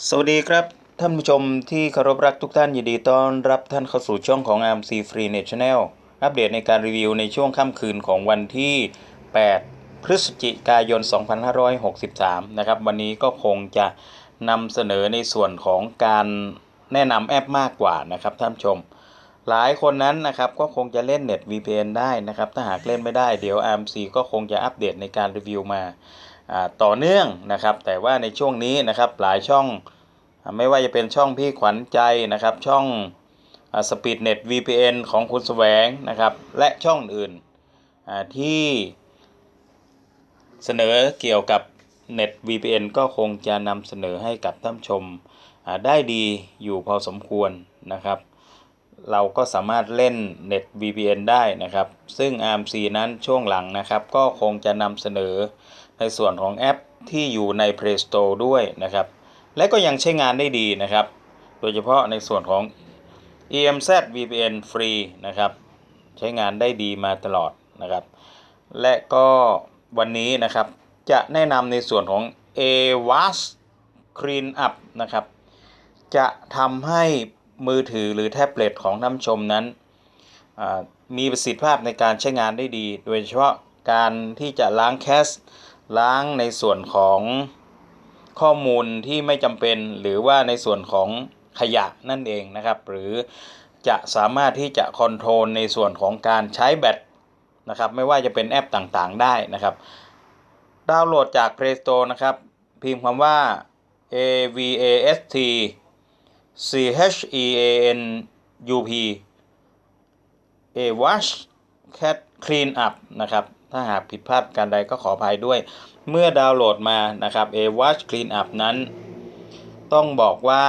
สวัสดีครับ ท่านผู้ชมที่เคารพรักทุกท่านยินดีต้อนรับท่านเข้าสู่ช่องของ AMC Free Net Channel อัปเดตในการรีวิวในช่วงค่ำคืนของวันที่ 8 พฤศจิกายน 2563 นะครับ วันนี้ก็คงจะนำเสนอในส่วนของการแนะนำแอปมากกว่านะครับท่านผู้ชม หลายคนนั้นนะครับก็คงจะเล่น Net VPN ได้นะครับ ถ้าหากเล่นไม่ได้เดี๋ยว AMC ก็คงจะอัปเดตในการรีวิวมาอ่า ต่อเนื่องนะครับ แต่ว่าในช่วงนี้นะครับหลายช่องไม่ว่าจะเป็นช่องพี่ขวัญใจนะครับช่องสปีดเน็ต VPN ของคุณแสวงนะครับและช่องอื่นที่เสนอเกี่ยวกับ Net VPN ก็คงจะนำเสนอให้กับท่านชมได้ดีอยู่พอสมควรนะครับ เราก็สามารถเล่น Net VPN ได้นะครับ ซึ่ง ARMC นั้นช่วงหลังนะครับ ก็คงจะนำเสนอ ในส่วนของแอปที่อยู่ใน Play Store ด้วยนะครับ และก็ยังใช้งานได้ดีนะครับ โดยเฉพาะในส่วนของ EMZ VPN ฟรีนะครับ ใช้งานได้ดีมาตลอดนะครับ และก็วันนี้นะครับจะแนะนำในส่วนของ AWAS Clean Up นะครับ จะทำให้มือถือหรือแท็บเล็ตของท่านผู้ชมนั้น มีประสิทธิภาพในการใช้งานได้ดี โดยเฉพาะการที่จะล้างแคช ล้างในส่วนของข้อมูลที่ไม่จำเป็น หรือว่าในส่วนของขยะนั่นเองนะครับ หรือจะสามารถที่จะคอนโทรลในส่วนของการใช้แบตนะครับ ไม่ว่าจะเป็นแอปต่างๆได้นะครับ ดาวน์โหลดจาก Play Store นะครับ พิมพ์คำว่า A V A S T C H E A N U P A Wash Cat Clean Up นะครับ ถ้าหากผิดพลาดการใดก็ขออภัยด้วย เมื่อดาวน์โหลดมานะครับ A Wash Clean Up นั้น ต้องบอกว่า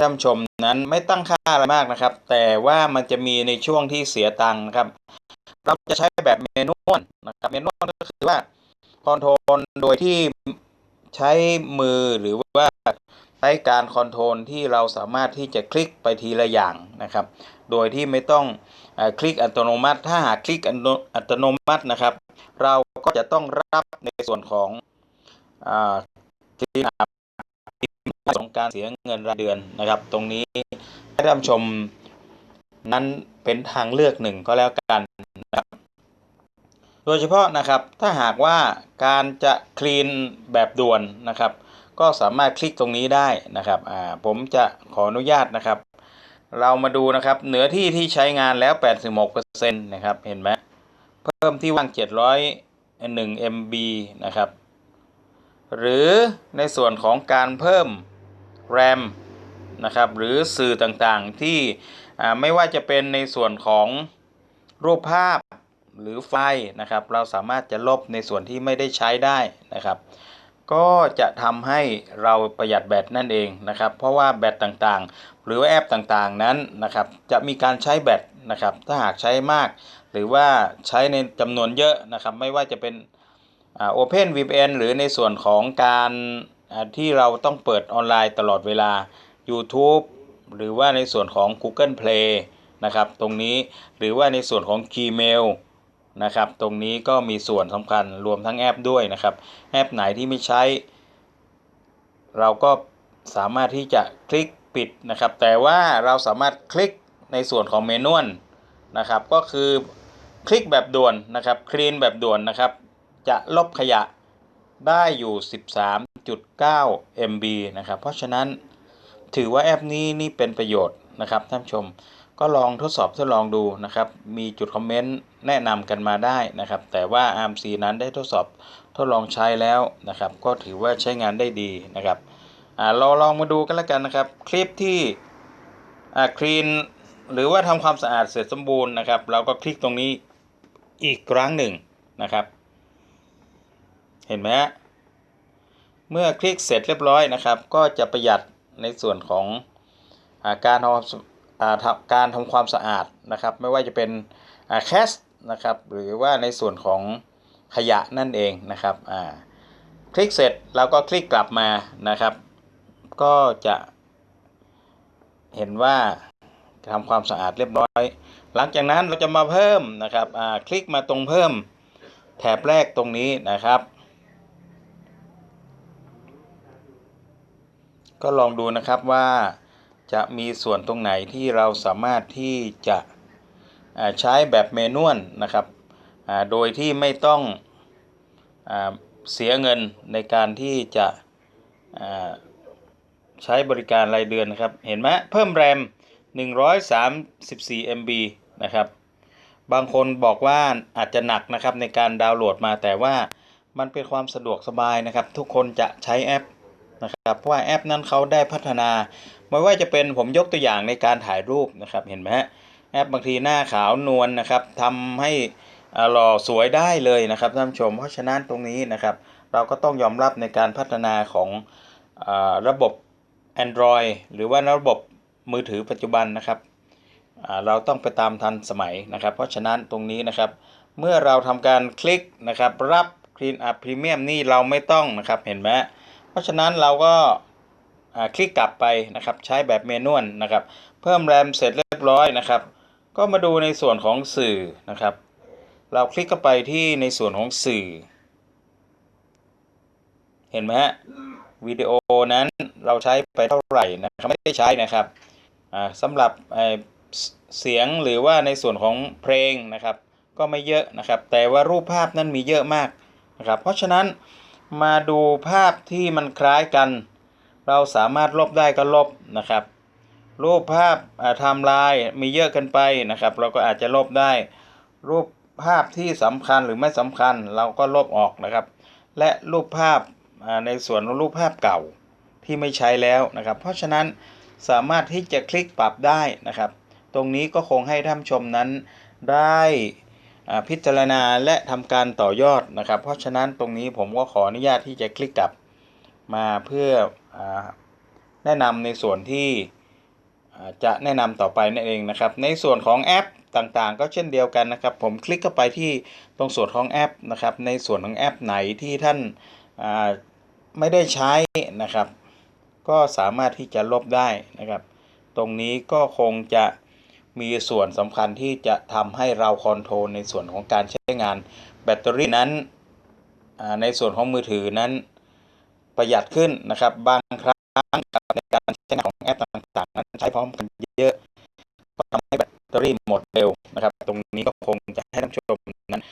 ท่านชมนั้นไม่ตั้งค่าอะไรมากนะครับ แต่ว่ามันจะมีในช่วงที่เสียตังค์นะครับ เราจะใช้แบบเมนูนนะครับเมนูนก็คือว่าคอนโทรลโดยที่ใช้มือหรือว่าใช้การคอนโทรลที่เราสามารถที่จะคลิกไปทีละอย่างนะครับ โดยที่ไม่ต้อง คลิกอัตโนมัติ ถ้าหากคลิกอัตโนมัตินะครับ เราก็จะต้องรับในส่วนของอ่าของการเสียเงินรายเดือนนะครับ ตรงนี้ให้ท่านชมนั้นเป็นทางเลือกหนึ่งก็แล้วกันนะครับโดยเฉพาะนะครับถ้าหากว่าการจะคลีนแบบด่วนนะครับ ก็สามารถคลิกตรงนี้ได้นะครับผมจะขออนุญาตนะครับ เรามาดูนะครับเหนือที่ที่ใช้งานแล้ว 86%นะครับ เห็นไหมเพิ่มที่ว่าง 701 MB นะครับ หรือในส่วนของการเพิ่ม RAM นะครับ หรือสื่อต่างๆที่ไม่ว่าจะเป็นในส่วนของรูปภาพหรือไฟล์นะครับ เราสามารถจะลบในส่วนที่ไม่ได้ใช้ได้นะครับ ก็จะทำให้เราประหยัดแบตนั่นเองนะครับ เพราะว่าแบตต่างๆ หรือว่าแอปต่างๆนั้นนะครับ จะมีการใช้แบตนะครับ ถ้าหากใช้มาก หรือว่าใช้ในจำนวนเยอะนะครับ ไม่ว่าจะเป็นอ่า Open VPN หรือในส่วนของการที่เราต้องเปิดออนไลน์ตลอดเวลา YouTube หรือว่าในส่วนของ Google Play นะครับ ตรงนี้หรือว่าในส่วนของ Gmail นะครับ ตรงนี้ก็มีส่วนสำคัญรวมทั้งแอปด้วยนะครับ แอปไหนที่ไม่ใช้ เราก็สามารถที่จะคลิกปิดนะครับ แต่ว่าเราสามารถคลิกในส่วนของเมนูนนะครับ ก็คือคลิกแบบด่วนนะครับคลีนแบบด่วนนะครับ จะลบขยะได้อยู่ 13.9 MB นะครับ เพราะฉะนั้นถือว่าแอปนี้นี่เป็นประโยชน์นะครับท่านชม ก็ลองทดสอบทดลองดูนะครับ มีจุดคอมเมนต์แนะนำกันมาได้นะครับ แต่ว่า ARMC นั้นได้ทดสอบทดลองใช้แล้วนะครับ ก็ถือว่าใช้งานได้ดีนะครับเราลองมาดูกันแล้วกันนะครับ คลิปที่อาคลีนหรือว่าทำความสะอาดเสร็จสมบูรณ์นะครับ เราก็คลิกตรงนี้อีกครั้งหนึ่งนะครับ เห็นไหมเมื่อคลิกเสร็จเรียบร้อยนะครับ ก็จะประหยัดในส่วนของอาการทำอ่าทำ การทำความสะอาดนะครับ ไม่ว่าจะเป็นแคสนะครับหรือว่าในส่วนของขยะนั่นเองนะครับคลิกเสร็จเราก็คลิกกลับมานะครับ ก็จะเห็นว่าทำความสะอาดเรียบร้อย หลังจากนั้นเราจะมาเพิ่มนะครับคลิกมาตรงเพิ่มแถบแรกตรงนี้นะครับ ก็ลองดูนะครับว่า จะมีส่วนตรงไหนที่เราสามารถที่จะใช้แบบเมนวลนะครับ โดยที่ไม่ต้องเสียเงินในการที่จะใช้บริการรายเดือนนะครับ เห็นไหมเพิ่มแรม 134 MB นะครับ บางคนบอกว่าอาจจะหนักนะครับในการดาวน์โหลดมาแต่ว่ามันเป็นความสะดวกสบายนะครับ ทุกคนจะใช้แอปนะครับ เพราะว่าแอปนั้นเขาได้พัฒนา ไม่ว่าจะเป็นผมยกตัวอย่างในการถ่ายรูปนะครับเห็นไหมฮะแอปบางทีหน้าขาวนวลนะครับทำให้อ่าหล่อสวยได้เลยนะครับท่านผู้ชม เพราะฉะนั้นตรงนี้นะครับ เราก็ต้องยอมรับในการพัฒนาของอระบบ Android หรือว่าระบบมือถือปัจจุบันนะครับเราต้องไปตามทันสมัยนะครับ เพราะฉะนั้นตรงนี้นะครับ เมื่อเราทำการคลิกนะครับรับ Clean Up Premium นี่เราไม่ต้องนะครับเห็นไหมเพราะฉะนั้นเราก็ คลิกกลับไปนะครับ ใช้แบบเมนวลนะครับ เพิ่มแรมเสร็จเรียบร้อยนะครับ ก็มาดูในส่วนของสื่อนะครับ เราคลิกเข้าไปที่ในส่วนของสื่อ เห็นไหมฮะวิดีโอนั้นเราใช้ไปเท่าไหร่นะครับไม่ได้ใช้นะครับอ่าสำหรับเอ่อเสเสียงหรือว่าในส่วนของเพลงนะครับ ก็ไม่เยอะนะครับ แต่ว่ารูปภาพนั้นมีเยอะมากนะครับ เพราะฉะนั้นมาดูภาพที่มันคล้ายกัน เราสามารถลบได้ก็ลบนะครับ รูปภาพไทม์ไลน์มีเยอะเกินไปนะครับ เราก็อาจจะลบได้ รูปภาพที่สำคัญหรือไม่สำคัญเราก็ลบออกนะครับ และรูปภาพในส่วนของรูปภาพเก่าที่ไม่ใช้แล้วนะครับ เพราะฉะนั้นสามารถที่จะคลิกปรับได้นะครับ ตรงนี้ก็คงให้ท่านชมนั้นได้พิจารณาและทำการต่อยอดนะครับ เพราะฉะนั้นตรงนี้ผมก็ขออนุญาตที่จะคลิกกลับมาเพื่อ แนะนำในส่วนที่จะแนะนำต่อไปนั่นเองนะครับ ในส่วนของแอปต่างๆ ก็เช่นเดียวกันนะครับ ผมคลิกเข้าไปที่ตรงส่วนของแอปนะครับ ในส่วนของแอปไหนที่ท่านไม่ได้ใช้นะครับ ก็สามารถที่จะลบได้นะครับ ตรงนี้ก็คงจะมีส่วนสำคัญที่จะทำให้เราคอนโทรลในส่วนของการใช้งานแบตเตอรี่นั้นในส่วนของมือถือนั้น ประหยัดขึ้นนะครับ บางครั้งในการใช้งานของแอปต่างๆ นั้นใช้พร้อมกันเยอะก็ทำให้แบตเตอรี่หมดเร็วนะครับ ตรงนี้ก็คงจะให้ท่านชมนั้น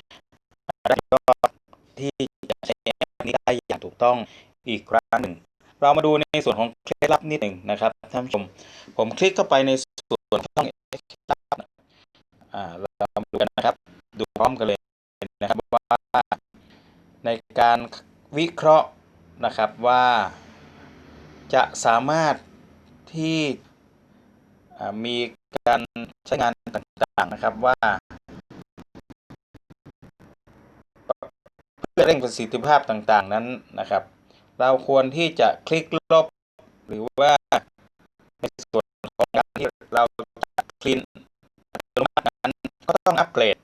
ได้ยอดที่จะใช้แอปนี้ได้อย่างถูกต้องอีกครั้งหนึ่ง เรามาดูในส่วนของเคล็ดลับนิดหนึ่งนะครับท่านผู้ชม ผมคลิกเข้าไปในส่วนช่องเคล็ดลับอ่าเรามาดูกันนะครับ ดูพร้อมกันเลยนะครับว่าในการวิเคราะห์ นะครับว่าจะสามารถที่มีการใช้งานต่างๆนะครับว่าเพื่อเร่งประสิทธิภาพต่างๆนั้นนะครับ เราควรที่จะคลิกลบหรือว่าในส่วนของการที่เราจะคลีนอัตโนมัตินั้นก็ต้องอัปเกรด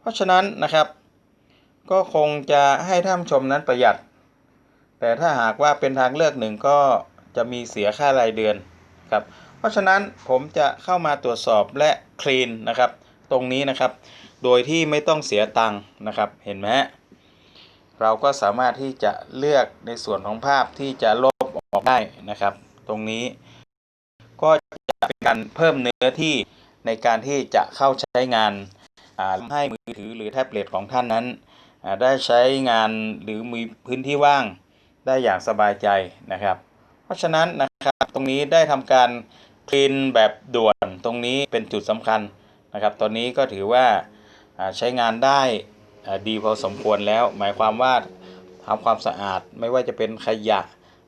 เพราะฉะนั้นนะครับ ก็คงจะให้ท่านชมนั้นประหยัด แต่ถ้าหากว่าเป็นทางเลือกหนึ่งก็จะมีเสียค่ารายเดือนครับ เพราะฉะนั้นผมจะเข้ามาตรวจสอบและคลีนนะครับ ตรงนี้นะครับ โดยที่ไม่ต้องเสียตังค์นะครับ เห็นไหมเราก็สามารถที่จะเลือกในส่วนของภาพที่จะลบออกได้นะครับ ตรงนี้ ก็จะเป็นการเพิ่มเนื้อที่ในการที่จะเข้าใช้งานให้มือถือหรือแท็บเล็ตของท่านนั้น ได้ใช้งานหรือมีพื้นที่ว่าง ได้อย่างสบายใจนะครับ เพราะฉะนั้นนะครับตรงนี้ได้ทำการคลีนแบบด่วนตรงนี้เป็นจุดสำคัญนะครับ ตอนนี้ก็ถือว่าใช้งานได้ดีพอสมควรแล้ว หมายความว่าทำความสะอาดไม่ว่าจะเป็นขยะ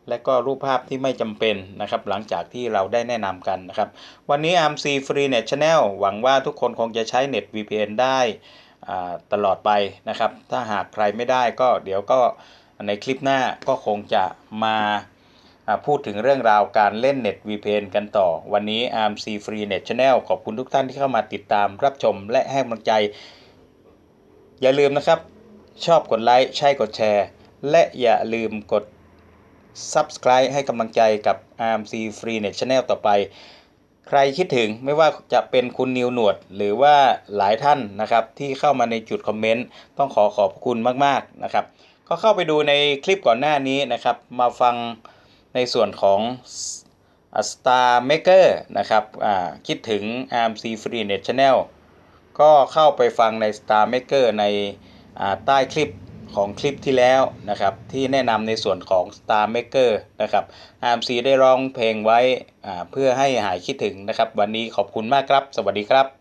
และก็รูปภาพที่ไม่จำเป็นนะครับ หลังจากที่เราได้แนะนำกันนะครับ วันนี้ AMC Free Net Channel หวังว่าทุกคนคงจะใช้เน็ต VPN ได้ตลอดไปนะครับ ถ้าหากใครไม่ได้ก็เดี๋ยวก็ ในคลิปหน้าก็คงจะมาพูดถึงเรื่องราวการเล่นเน็ต VPN กันต่อ วันนี้ ARMC Free Net Channel ขอบคุณทุกท่านที่เข้ามาติดตามรับชมและให้กำลังใจ อย่าลืมนะครับ ชอบกดไลค์ใช่กดแชร์ และอย่าลืมกด Subscribe ให้กำลังใจกับ RMC Free Net Channel ต่อไป ใครคิดถึงไม่ว่าจะเป็นคุณนิวหนวด หรือว่าหลายท่านนะครับที่เข้ามาในจุดคอมเมนต์ต้องขอขอบคุณมาก ๆ นะครับ ก็เข้าไปดูในคลิปก่อนหน้านี้นะครับ มาฟังในส่วนของ Star Maker นะครับคิดถึง AMC Free Net Channel ก็เข้าไปฟังใน Star Maker ในใต้คลิปของคลิปที่แล้วนะครับ ที่แนะนำในส่วนของ Star Maker นะครับ AMC ได้ร้องเพลงไว้เพื่อให้หายคิดถึงนะครับ วันนี้ขอบคุณมากครับ สวัสดีครับ